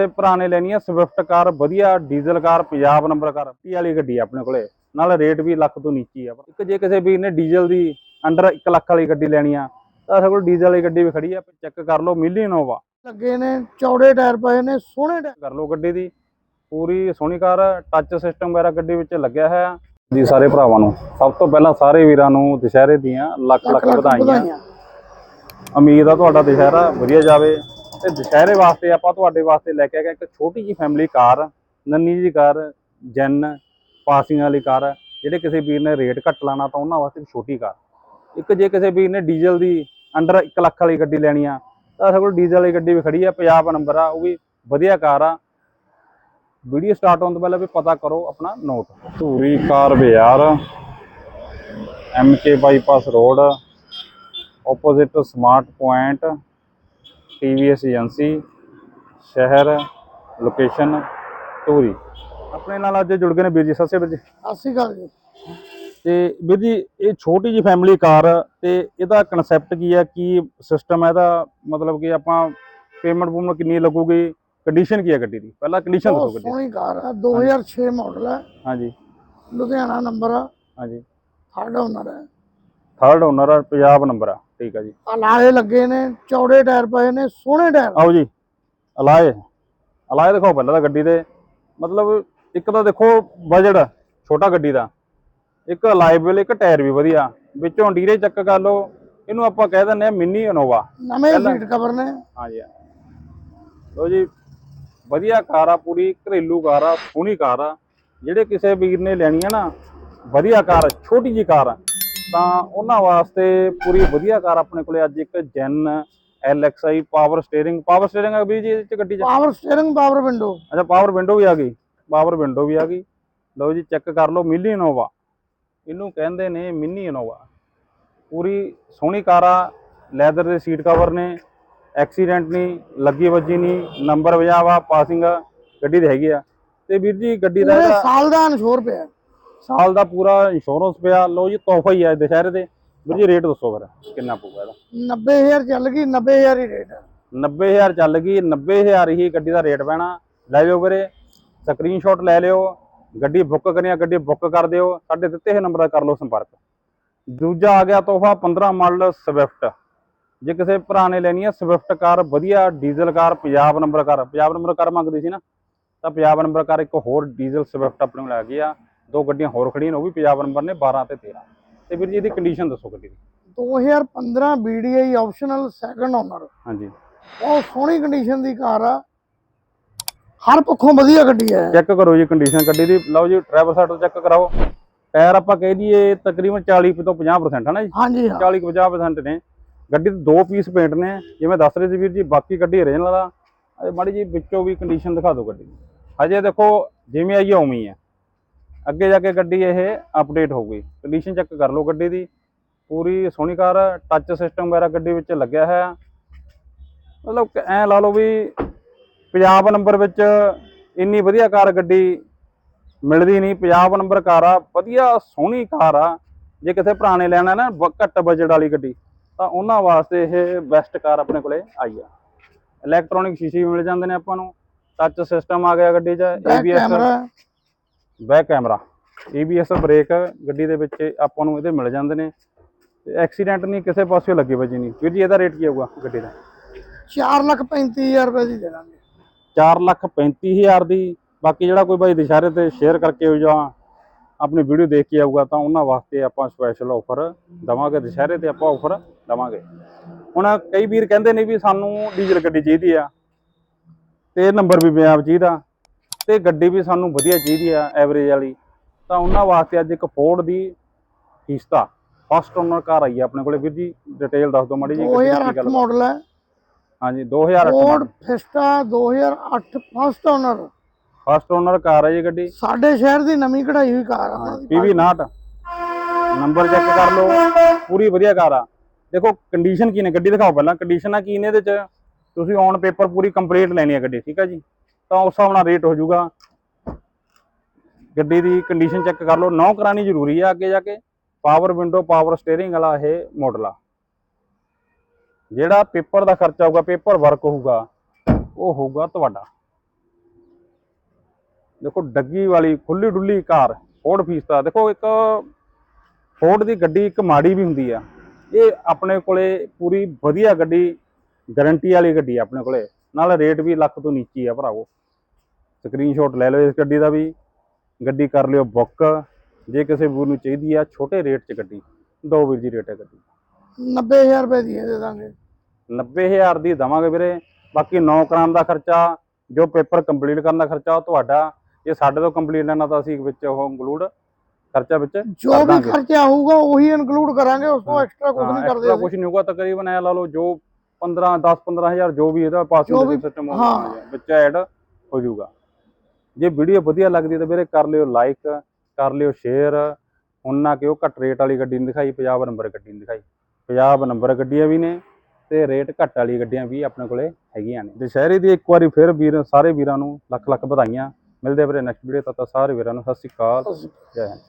ਤੇ ਭਰਾ ਨੇ ਲੈਣੀ ਆ ਸਵਿਫਟ ਕਾਰ ਵਧੀਆ diesel car Punjab number car T ਵਾਲੀ ਗੱਡੀ ਆ ਆਪਣੇ ਕੋਲੇ। ਨਾਲ ਰੇਟ ਵੀ ਲੱਖ ਤੋਂ ਨੀਚੇ ਆ। ਇੱਕ ਜੇ ਕਿਸੇ ਵੀਰ ਨੇ ਡੀਜ਼ਲ ਦੀ ਅੰਡਰ 1 ਲੱਖ ਵਾਲੀ ਗੱਡੀ ਲੈਣੀ ਆ ਤਾਂ ਸਾਡੇ ਕੋਲ ਡੀਜ਼ਲ ਵਾਲੀ ਗੱਡੀ ਵੀ ਖੜੀ ਆ ਚੈੱਕ ਕਰ ਲਓ ਮਿਲੀ ਨੋਵਾ ਲੱਗੇ ਨੇ ਚੌੜੇ ਟਾਇਰ ਪਏ ਨੇ ਸੋਹਣੇ ਟਾਇਰ। ਕਰ ਲਓ ਗੱਡੀ ਦੀ ਪੂਰੀ ਸੋਹਣੀ ਕਾਰ ਟੱਚ ਸਿਸਟਮ ਵਗੈਰਾ ਗੱਡੀ ਵਿੱਚ ਲੱਗਿਆ ਹੋਇਆ ਜੀ ਸਾਰੇ ਭਰਾਵਾਂ ਨੂੰ ਸਭ ਤੋਂ ਪਹਿਲਾਂ ਸਾਰੇ ਵੀਰਾਂ ਨੂੰ ਦੁਸ਼ਹਿਰੇ ਦੀਆਂ ਲੱਖ ਲੱਖ ਵਧਾਈਆਂ। ਉਮੀਦ ਆ ਤੁਹਾਡਾ ਦੁਸ਼ਹਿਰਾ ਵਧੀਆ ਜਾਵੇ। ਤੇ ਦੁਸ਼ਹਿਰੇ ਵਾਸਤੇ ਆਪਾਂ ਤੁਹਾਡੇ ਵਾਸਤੇ ਲੈ ਕੇ ਆ ਆਏ ਇੱਕ ਛੋਟੀ ਜੀ ਫੈਮਿਲੀ ਕਾਰ, ਨੰਨੀ ਜੀ ਕਾਰ, ਜੈਨ ਪਾਸਿੰਗ ਵਾਲੀ ਕਾਰ ਜਿਹੜੇ ਕਿਸੇ ਵੀਰ ਨੇ ਰੇਟ ਘੱਟ ਲਾਣਾ ਤਾਂ ਉਹਨਾਂ ਵਾਸਤੇ ਇੱਕ ਛੋਟੀ ਕਾਰ। ਇੱਕ ਜੇ ਕਿਸੇ ਵੀਰ ਨੇ ਡੀਜ਼ਲ ਦੀ ਅੰਡਰ 1 ਲੱਖ ਵਾਲੀ ਗੱਡੀ ਲੈਣੀ ਆ, ਤਾਂ ਸਾਡੇ ਕੋਲ ਡੀਜ਼ਲ ਵਾਲੀ ਗੱਡੀ ਵੀ ਖੜੀ ਆ ਪੰਜਾਬ ਨੰਬਰ ਆ, ਉਹ ਵੀ ਵਧੀਆ ਕਾਰ ਆ। ਵੀਡੀਓ ਸਟਾਰਟ ਹੋਣ ਤੋਂ ਪਹਿਲਾਂ ਵੀ ਪਤਾ ਕਰੋ ਆਪਣਾ ਨੋਟ ਧੂਰੀ ਕਾਰ ਬਾਜ਼ਾਰ MK bypass road opposite smart point TVS agency ਸ਼ਹਿਰ ਲੋਕੇਸ਼ਨ ਧੂਰੀ। ਆਪਣੇ ਨਾਲ ਅੱਜ ਜੁੜ ਗਏ ਨੇ ਵੀਰ ਜੀ ਸਤਿ ਸ਼੍ਰੀ ਅਕਾਲ ਜੀ। ਅਸੀਂ ਗੱਲ ਜੀ। ਤੇ ਵੀਰ ਜੀ ਇਹ ਛੋਟੀ ਜੀ ਫੈਮਿਲੀ ਕਾਰ ਤੇ ਇਹਦਾ ਕਨਸੈਪਟ ਕੀ ਹੈ ਕੀ ਸਿਸਟਮ ਹੈ ਇਹਦਾ? ਮਤਲਬ ਕਿ ਆਪਾਂ ਪੇਮੈਂਟ ਪੂਮੈਂਟ ਕਿੰਨੀ ਲੱਗੂਗੀ? ਕੰਡੀਸ਼ਨ ਕੀ ਹੈ ਗੱਡੀ ਦੀ? ਪਹਿਲਾਂ ਕੰਡੀਸ਼ਨ ਦੱਸੋ ਗੱਡੀ। ਸੋਹਣੀ ਕਾਰ ਆ 2006 ਮਾਡਲ ਹੈ ਹਾਂਜੀ। ਲੁਧਿਆਣਾ ਨੰਬਰ ਆ। ਹਾਂਜੀ। ਥਰਡ ਓਨਰ ਹੈ ਥਰਡ ਓਨਰ ਆ ਪੰਜਾਬ ਨੰਬਰ ਆ। ਠੀਕ ਆ ਜੀ। ਅਲਾਏ ਲੱਗੇ ਨੇ ਚੌੜੇ ਟਾਇਰ ਪਏ ਨੇ ਸੋਹਣੇ ਟਾਇਰ। ਆਓ ਜੀ ਅਲਾਏ। ਅਲਾਏ ਦਿਖਾਓ ਪਹਿਲਾਂ ਤਾਂ ਗੱਡੀ ਦੇ। ਮਤਲਬ ਇੱਕ ਤਾਂ ਦੇਖੋ ਬਜਟ ਛੋਟਾ ਗੱਡੀ ਦਾ। ਇੱਕ ਅਲਾਏ ਵੇਲੇ ਇੱਕ ਟਾਇਰ ਵੀ ਵਧੀਆ। ਵਿੱਚੋਂ ਡੀਰੇ ਚੱਕ ਕਰ ਲਓ ਇਹਨੂੰ ਆਪਾਂ ਕਹਿ ਦਿੰਦੇ ਆ ਮਿੰਨੀ ਇਨੋਵਾ। ਨਵੇਂ ਸੀਟ ਕਵਰ ਨੇ। ਹਾਂਜੀ ਲੋ ਜੀ ਵਧੀਆ ਕਾਰ ਆ ਪੂਰੀ ਘਰੇਲੂ ਕਾਰ ਆ ਸੋਹਣੀ ਕਾਰ ਆ। ਜਿਹੜੇ ਕਿਸੇ ਵੀਰ ਨੇ ਲੈਣੀ ਆ ਨਾ ਵਧੀਆ ਕਾਰ ਛੋਟੀ ਜੀ ਕਾਰ ਆ, ਤਾਂ ਉਹਨਾਂ ਵਾਸਤੇ ਪੂਰੀ ਵਧੀਆ ਕਾਰ ਆਪਣੇ ਕੋਲੇ ਅੱਜ ਇੱਕ Zen LXI power steering power steering ਆ ਵੀਰ ਜੀ ਇਹਦੇ ਚ ਗੱਡੀ ਚ? Power steering power window. ਅੱਛਾ ਪਾਵਰ ਵਿੰਡੋ ਵੀ ਆ ਗਈ। ਪਾਵਰ ਵਿੰਡੋ ਵੀ ਆ ਗਈ। ਲਓ ਜੀ ਚੈੱਕ ਕਰ ਲਓ ਮਿੰਨੀ ਇਨੋਵਾ। ਇਹਨੂੰ ਕਹਿੰਦੇ ਨੇ ਮਿੰਨੀ ਇਨੋਵਾ। ਪੂਰੀ ਸੋਹਣੀ ਕਾਰ ਆ ਲੈਦਰ ਦੇ ਸੀਟ ਕਵਰ ਨੇ ਐਕਸੀਡੈਂਟ ਨਹੀਂ ਲੱਗੀ ਵੱਜੀ ਨਹੀਂ ਨੰਬਰ ਵਜਾ ਵਾ ਪਾਸਿੰਗ ਗੱਡੀ ਦੇ ਹੈਗੀ ਆ। ਤੇ ਵੀਰ ਜੀ ਗੱਡੀ ਦਾ ਸਾਲ ਦਾ ਇਨਸ਼ੋਰ ਪਿਆ। ਸਾਲ ਦਾ ਪੂਰਾ ਇੰਸ਼ੋਰੈਂਸ ਪਿਆ। ਲਓ ਜੀ ਤੋਹਫਾ ਹੀ ਆ ਦੁਸ਼ਹਿਰੇ ਦੇ। ਵੀਰ ਜੀ ਰੇਟ ਦੱਸੋ ਫਿਰ ਕਿੰਨਾ ਪਊਗਾ ਇਹਦਾ? 90000 ਚੱਲ ਗਈ 90000 ਹੀ ਰੇਟ ਹੈ 90000 ਚੱਲ ਗਈ 90000 ਹੀ ਗੱਡੀ ਦਾ ਰੇਟ ਪੈਣਾ। ਲੈ ਜਾਓ ਵੀਰੇ ਸਕਰੀਨਸ਼ਾਟ ਲੈ ਲਿਓ। ਗੱਡੀ ਬੁੱਕ ਕਰਨੀ ਆ ਗੱਡੀ ਬੁੱਕ ਕਰ ਦਿਓ। ਸਾਡੇ ਦਿੱਤੇ ਹੋਏ ਨੰਬਰ ਦਾ ਕਰ ਲਓ ਸੰਪਰਕ। ਦੂਜਾ ਆ ਗਿਆ ਤੋਹਫਾ 15 ਮਾਡਲ ਸਵਿਫਟ ਜੇ ਕਿਸੇ ਭਰਾ ਨੇ ਲੈਣੀ ਆ ਸਵਿਫਟ ਕਾਰ ਵਧੀਆ diesel car Punjab number car. Punjab number car ਮੰਗਦੀ ਸੀ ਨਾ ਤਾਂ ਪੰਜਾਬ ਨੰਬਰ ਕਾਰ ਇੱਕ ਹੋਰ ਡੀਜ਼ਲ ਸਵਿਫਟ ਆਪਣੇ ਕੋਲ ਆ ਗਈ ਆ। ਦੋ ਗੱਡੀਆਂ ਹੋਰ ਖੜੀਆਂ ਨੇ ਉਹ ਵੀ ਪੰਜਾਬ ਨੰਬਰ ਨੇ 12 ਤੇ 13 ਤੇ ਵੀਰ ਜੀ ਇਹਦੀ ਕੰਡੀਸ਼ਨ ਦੱਸੋ ਗੱਡੀ ਦੀ। 2015 BDI ਆਪਸ਼ਨਲ ਸੈਕੰਡ ਓਨਰ ਹਾਂਜੀ। ਬਹੁਤ ਸੋਹਣੀ ਕੰਡੀਸ਼ਨ ਦੀ ਕਾਰ ਆ। ਹਰ ਪੱਖੋਂ ਵਧੀਆ ਗੱਡੀ ਹੈ। ਚੈੱਕ ਕਰੋ ਜੀ ਕੰਡੀਸ਼ਨ ਗੱਡੀ ਦੀ। ਲਓ ਜੀ ਡਰਾਈਵਰ ਸਾਈਡ ਤੋਂ ਚੈੱਕ ਕਰਾਓ। ਟਾਇਰ ਆਪਾਂ ਕਹਿ ਦਈਏ ਤਕਰੀਬਨ 40 ਤੋਂ 50% ਹੈ ਨਾ ਜੀ। ਹਾਂਜੀ ਹਾਂ। 40 50% ਨੇ। ਗੱਡੀ ਦੇ ਦੋ ਪੀਸ ਪੇਂਟ ਨੇ। ਜਿਵੇਂ ਦੱਸ ਰਹੇ ਸੀ ਵੀਰ ਜੀ ਬਾਕੀ ਗੱਡੀ ਓਰੀਜਨਲ ਆ। ਮਾੜੀ ਜੀ ਵਿੱਚੋਂ ਵੀ ਕੰਡੀਸ਼ਨ ਦਿਖਾ ਦਿਓ ਗੱਡੀ ਦੀ। ਹਜੇ ਦੇਖੋ ਜਿਵੇਂ ਆਈ ਆ ਉਵੇਂ ਹੀ ਆ। ਅੱਗੇ ਜਾ ਕੇ ਗੱਡੀ ਇਹ ਅਪਡੇਟ ਹੋਊਗੀ ਕੰਡੀਸ਼ਨ ਚੈੱਕ ਕਰ ਲਓ ਗੱਡੀ ਦੀ। ਪੂਰੀ ਸੋਹਣੀ ਕਾਰ ਟੱਚ ਸਿਸਟਮ ਵਗੈਰਾ ਗੱਡੀ ਵਿੱਚ ਲੱਗਿਆ ਹੋਇਆ। ਮਤਲਬ ਐ ਲਾ ਲਓ ਵੀ ਪੰਜਾਬ ਨੰਬਰ ਵਿੱਚ ਇੰਨੀ ਵਧੀਆ ਕਾਰ ਗੱਡੀ ਮਿਲਦੀ ਨਹੀਂ। ਪੰਜਾਬ ਨੰਬਰ ਕਾਰ ਆ ਵਧੀਆ ਸੋਹਣੀ ਕਾਰ ਆ। ਜੇ ਕਿਸੇ ਭਰਾ ਨੇ ਲੈਣਾ ਨਾ ਘੱਟ ਬਜਟ ਵਾਲੀ ਗੱਡੀ ਤਾਂ ਉਹਨਾਂ ਵਾਸਤੇ ਇਹ ਬੈਸਟ ਕਾਰ ਆਪਣੇ ਕੋਲੇ ਆਈ ਆ। ਇਲੈਕਟ੍ਰੋਨਿਕ ਸ਼ੀਸ਼ੇ ਵੀ ਮਿਲ ਜਾਂਦੇ ਨੇ ਆਪਾਂ ਨੂੰ। ਟੱਚ ਸਿਸਟਮ ਆ ਗਿਆ ਗੱਡੀ 'ਚ ABS back camera ABS brake ਗੱਡੀ ਦੇ ਵਿੱਚ ਆਪਾਂ ਨੂੰ ਇਹਦੇ ਮਿਲ ਜਾਂਦੇ ਨੇ। ਤੇ ਐਕਸੀਡੈਂਟ ਨਹੀਂ ਕਿਸੇ ਪਾਸਿਓਂ ਲੱਗੇ ਵਜੀ ਨਹੀਂ। ਵੀਰ ਜੀ ਇਹਦਾ ਰੇਟ ਕੀ ਆਊਗਾ ਗੱਡੀ ਦਾ? 435000 ਰੁਪਏ ਦੀ ਦੇ ਦਾਂਗੇ। ਚਾਰ ਲੱਖ ਪੈਂਤੀ ਹਜ਼ਾਰ ਦੀ। ਬਾਕੀ ਜਿਹੜਾ ਕੋਈ ਭਾਈ ਦੁਸ਼ਹਿਰੇ ਤੇ ਸ਼ੇਅਰ ਕਰਕੇ ਹੋ ਜਾਂ ਆਪਣੀ ਵੀਡੀਓ ਦੇਖ ਕੇ ਆਊਗਾ ਤਾਂ ਉਹਨਾਂ ਵਾਸਤੇ ਆਪਾਂ ਸਪੈਸ਼ਲ ਆਫਰ ਦਵਾਂਗੇ। ਦੁਸ਼ਹਿਰੇ ਤੇ ਆਪਾਂ ਆਫਰ ਦਵਾਂਗੇ। ਹੁਣ ਕਈ ਵੀਰ ਕਹਿੰਦੇ ਨੇ ਵੀ ਸਾਨੂੰ ਡੀਜ਼ਲ ਗੱਡੀ ਚਾਹੀਦੀ ਆ। ਤੇ ਨੰਬਰ ਵੀ ਪੰਜਾਬ ਚਾਹੀਦਾ ਤੇ ਗੱਡੀ ਵੀ ਸਾਨੂੰ ਵਧੀਆ ਚਾਹੀਦੀ ਆ ਐਵਰੇਜ ਵਾਲੀ। ਤਾਂ ਉਹਨਾਂ ਵਾਸਤੇ ਅੱਜ ਇੱਕ ਫੋਰਡ ਦੀ ਹਿਸਤਾ ਫਸਟ ਓਨਰ ਕਾਰ ਆਈ ਆ ਆਪਣੇ ਕੋਲੇ। ਵੀਰ ਜੀ ਡਿਟੇਲ ਦੱਸ ਦਿਓ ਮਾੜੀ ਜੀ ਗੱਡੀ ਦੀ ਕੀ 2008 ਗੱਲ ਮਾਡਲ ਹੈ। ਹਾਂਜੀ 2008 Ford Fiesta 2008 first owner first owner car ਹੈ ਜੀ ਗੱਡੀ। ਸਾਡੇ ਸ਼ਹਿਰ ਦੀ ਨਵੀਂ ਕਢਾਈ ਹੋਈ ਕਾਰ ਆ ਪੀਵੀ 59 ਨੰਬਰ ਚੈੱਕ ਕਰ ਲਓ। ਪੂਰੀ ਵਧੀਆ ਕਾਰ ਆ। ਦੇਖੋ ਕੰਡੀਸ਼ਨ ਕੀ ਨੇ? ਗੱਡੀ ਦਿਖਾਓ ਪਹਿਲਾਂ। ਕੰਡੀਸ਼ਨਾਂ ਕੀ ਨੇ ਇਹਦੇ ਚ? ਤੁਸੀਂ ਔਨ ਪੇਪਰ ਪੂਰੀ ਕੰਪਲੀਟ ਲੈਣੀ ਹੈ ਗੱਡੀ ਠੀਕ ਹੈ ਜੀ? ਤਾਂ ਉਸ ਹਿਸਾਬ ਨਾਲ ਰੇਟ ਹੋ ਜਾਊਗਾ। ਗੱਡੀ ਦੀ ਕੰਡੀਸ਼ਨ ਚੈੱਕ ਕਰ ਲਓ। ਨੌ ਕਰਾਣੀ ਜ਼ਰੂਰੀ ਆ ਅੱਗੇ ਜਾ ਕੇ। ਪਾਵਰ ਵਿੰਡੋ ਪਾਵਰ ਸਟੀਅਰਿੰਗ ਵਾਲਾ ਇਹ ਮਾਡਲ ਆ। ਜਿਹੜਾ ਪੇਪਰ ਦਾ ਖਰਚਾ ਹੋਊਗਾ ਪੇਪਰ ਵਰਕ ਹੋਊਗਾ, ਉਹ ਹੋਊਗਾ ਤੁਹਾਡਾ। ਦੇਖੋ, ਡੱਗੀ ਵਾਲੀ, ਖੁੱਲੀ ਡੁੱਲੀ ਕਾਰ ਫੋਰਡ ਫੀਸਟਾ ਦੇਖੋ, ਇੱਕ ਫੋਰਡ ਦੀ ਗੱਡੀ ਇੱਕ ਮਾੜੀ ਵੀ ਹੁੰਦੀ ਆ। ਇਹ ਆਪਣੇ ਕੋਲੇ ਪੂਰੀ ਵਧੀਆ ਗੱਡੀ ਗਾਰੰਟੀ ਵਾਲੀ ਗੱਡੀ ਆ ਆਪਣੇ ਕੋਲੇ। ਨਾਲ ਰੇਟ ਵੀ ਲੱਖ ਤੋਂ ਨੀਚੇ ਆ ਭਰਾਵੋ। ਸਕਰੀਨਸ਼ਾਟ ਲੈ ਲਓ ਇਸ ਗੱਡੀ ਦਾ ਵੀ। ਗੱਡੀ ਕਰ ਲਿਓ ਬੁੱਕ ਜੇ ਕਿਸੇ ਵੀਰ ਨੂੰ ਚਾਹੀਦੀ ਆ ਛੋਟੇ ਰੇਟ 'ਚ ਗੱਡੀ। ਦੋ ਵੀਰ ਜੀ ਰੇਟ ਹੈ ਗੱਡੀ। 90000 ਰੁਪਏ ਦੀ ਦੇ ਦਾਂਗੇ। 90000 ਦੀ ਦਵਾਂਗੇ ਵੀਰੇ। ਬਾਕੀ ਨੌ ਕਰਾਉਣ ਦਾ ਖਰਚਾ ਜੋ ਪੇਪਰ ਕੰਪਲੀਟ ਕਰਨ ਦਾ ਖਰਚਾ ਉਹ ਤੁਹਾਡਾ। ਜੇ ਸਾਡੇ ਤੋਂ ਕੰਪਲੀਟ ਲੈਣਾ ਤਾਂ ਅਸੀਂ ਵਿੱਚ ਉਹ ਇੰਕਲੂਡ ਖਰਚਾ ਵਿੱਚ ਜੋ ਵੀ। ਖਰਚਾ ਹੋਊਗਾ ਉਹੀ ਇਨਕਲੂਡ ਕਰਾਂਗੇ ਉਸ ਤੋਂ ਐਕਸਟਰਾ ਕੁਝ ਨਹੀਂ ਐਕਸਟਰਾ ਕਰਦੇ ਕੁਝ ਨਹੀਂ ਹੋਊਗਾ। ਤਕਰੀਬਨ ਐ ਲਾ ਲਓ ਜੋ 15 10 15000 ਜੋ ਵੀ ਇਹਦਾ ਪਾਸਿੰਗ ਸਿਸਟਮ ਹਾਂ। ਵਿੱਚ ਐਡ ਹੋ ਜਾਊਗਾ। ਜੇ ਵੀਡੀਓ ਵਧੀਆ ਲੱਗਦੀ ਤਾਂ ਵੀਰੇ ਕਰ ਲਿਓ ਲਾਈਕ ਕਰ ਲਿਓ ਸ਼ੇਅਰ ਹੁਣ ਨਾ ਕਿ ਉਹ ਘੱਟ ਰੇਟ ਵਾਲੀ ਗੱਡੀ ਨਹੀਂ ਦਿਖਾਈ ਪੰਜਾਬ ਨੰਬਰ ਗੱਡੀ ਨਹੀਂ ਦਿਖਾਈ। ਪੰਜਾਬ ਨੰਬਰ ਗੱਡੀਆਂ ਵੀ ਨੇ ਤੇ ਰੇਟ ਘੱਟ ਵਾਲੀ ਗੱਡੀਆਂ ਵੀ ਆਪਣੇ ਕੋਲੇ ਹੈਗੀਆਂ ਨੇ। ਦੁਸ਼ਹਿਰੇ ਦੀ ਇੱਕ ਵਾਰੀ ਫਿਰ ਵੀਰ ਸਾਰੇ ਵੀਰਾਂ ਨੂੰ ਲੱਖ ਲੱਖ ਵਧਾਈਆਂ। ਮਿਲਦੇ ਵੀਰੇ ਨੈਕਸਟ ਵੀਡੀਓ ਤੱਕ ਸਾਰੇ ਵੀਰਾਂ ਨੂੰ ਸਤਿ ਸ਼੍ਰੀ ਅਕਾਲ। ਜੈ ਹਿੰਦ।